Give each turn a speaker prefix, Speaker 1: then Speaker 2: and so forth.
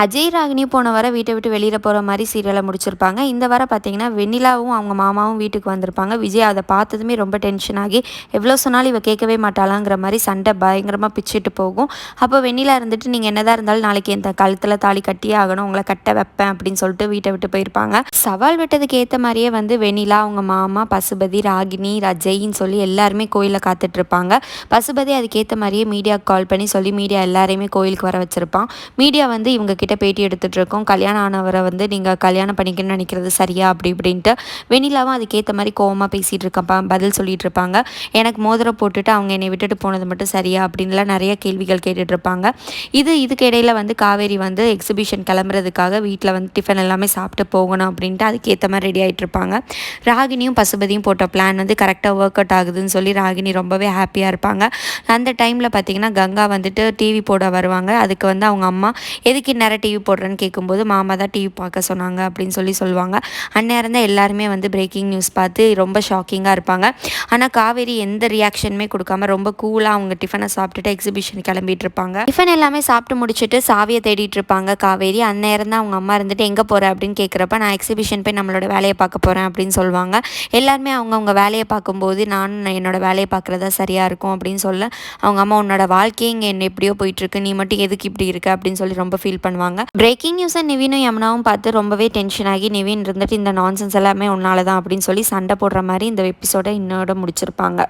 Speaker 1: அஜய் ராகினி போன வர வீட்டை விட்டு வெளியில் போகிற மாதிரி சீரியலை முடிச்சிருப்பாங்க. இந்த வர பார்த்தீங்கன்னா வெண்ணிலாவும் அவங்க மாமாவும் வீட்டுக்கு வந்திருப்பாங்க. விஜய் அதை பார்த்ததுமே ரொம்ப டென்ஷன் ஆகி எவ்வளோ சொன்னாலும் இவ கேட்கவே மாட்டாளாங்கிற மாதிரி சண்டை பயங்கரமாக பிச்சுட்டு போகும். அப்போ வெண்ணிலா இருந்துட்டு நீங்கள் என்னதான் இருந்தாலும் நாளைக்கு இந்த கழுத்தில் தாலி கட்டியே ஆகணும். உங்களை கட்ட வைப்பேன் அப்படின்னு சொல்லிட்டு வீட்டை விட்டு போயிருப்பாங்க. சவால் விட்டதுக்கு ஏற்ற மாதிரியே வந்து வெண்ணிலா அவங்க மாமா பசுபதி ராகினி ரஜயின்னு சொல்லி எல்லாருமே கோயிலில் காத்துட்ருப்பாங்க. பசுபதி அதுக்கேற்ற மாதிரியே மீடியாவுக்கு கால் பண்ணி சொல்லி மீடியா எல்லாரையுமே கோயிலுக்கு வர வச்சுருப்பான். மீடியா வந்து இவங்க கிட்ட பேட்டி எடுத்துகிட்டு இருக்கோம் கல்யாணம் ஆனவரை வந்து நீங்கள் கல்யாணம் பண்ணிக்கணும்னு நினைக்கிறது சரியா? அப்படி இப்படின்ட்டு வெண்ணிலாவும் அதுக்கேற்ற மாதிரி கோவமாக பேசிகிட்டு இருக்கப்பா பதில் சொல்லிட்டு இருப்பாங்க எனக்கு மோதிரம் போட்டுட்டு அவங்க என்னை விட்டுட்டு போனது மட்டும் சரியா? அப்படின்லாம் நிறைய கேள்விகள் கேட்டுட்டு இருப்பாங்க இது இதுக்கு இடையில வந்து காவேரி வந்து எக்ஸிபிஷன் கிளம்புறதுக்காக வீட்டில் வந்து டிஃபன் எல்லாமே சாப்பிட்டு போகணும் அப்படின்ட்டு அதுக்கேற்ற மாதிரி ரெடி ஆகிட்டு இருப்பாங்க ராகினியும் பசுபதியும் போட்ட பிளான் வந்து கரெக்டாக ஒர்க் அவுட் ஆகுதுன்னு சொல்லி ராகினி ரொம்பவே ஹாப்பியாக இருப்பாங்க. அந்த டைமில் பார்த்தீங்கன்னா கங்கா வந்துட்டு டிவி போட வருவாங்க. அதுக்கு வந்து அவங்க அம்மா எதுக்கு யாரை டிவி போடுறேன்னு கேட்கும்போது மாமா தான் டிவி பார்க்க சொன்னாங்க அப்படின்னு சொல்லி சொல்லுவாங்க. அந்நேரம் தான் எல்லாருமே வந்து பிரேக்கிங் நியூஸ் பார்த்து ரொம்ப ஷாக்கிங்காக இருப்பாங்க. ஆனால் காவேரி எந்த ரியாக்ஷனுமே கொடுக்காம ரொம்ப கூலாக அவங்க டிஃபனை சாப்பிட்டுட்டு எக்ஸிபிஷன் கிளம்பிட்டு இருப்பாங்க. டிஃபன் எல்லாமே சாப்பிட்டு முடிச்சுட்டு சாவியை தேடிட்டு இருப்பாங்க காவேரி. அந்நேரம் தான் அவங்க அம்மா இருந்துட்டு எங்கே போகிற அப்படின்னு கேட்குறப்ப நான் எக்ஸிபிஷன் போய் நம்மளோட வேலையை பார்க்க போகிறேன் அப்படின்னு சொல்லுவாங்க. எல்லாருமே அவங்கவுங்க வேலையை பார்க்கும்போது நான் என்னோட வேலையை பார்க்குறதா சரியாக இருக்கும் அப்படின்னு சொல்ல அவங்க அம்மா உன்னோட வாழ்க்கையே இங்கே என்ன எப்படியோ போயிட்டுருக்கு நீ மட்டும் எதுக்கு இப்படி இருக்க அப்படின்னு சொல்லி ரொம்ப ஃபீல் பண்ணுவாங்க. பண்ணுவாங்க பிரேக்கிங் நியூஸை நிவினும் யமுனாவும் பார்த்து ரொம்பவே டென்ஷன் ஆகி நிவின் இருந்துட்டு இந்த நான்சென்ஸ் எல்லாமே உன்னால தான் அப்படின்னு சொல்லி சண்டை போடுற மாதிரி இந்த எபிசோட இன்னோட முடிச்சிருப்பாங்க.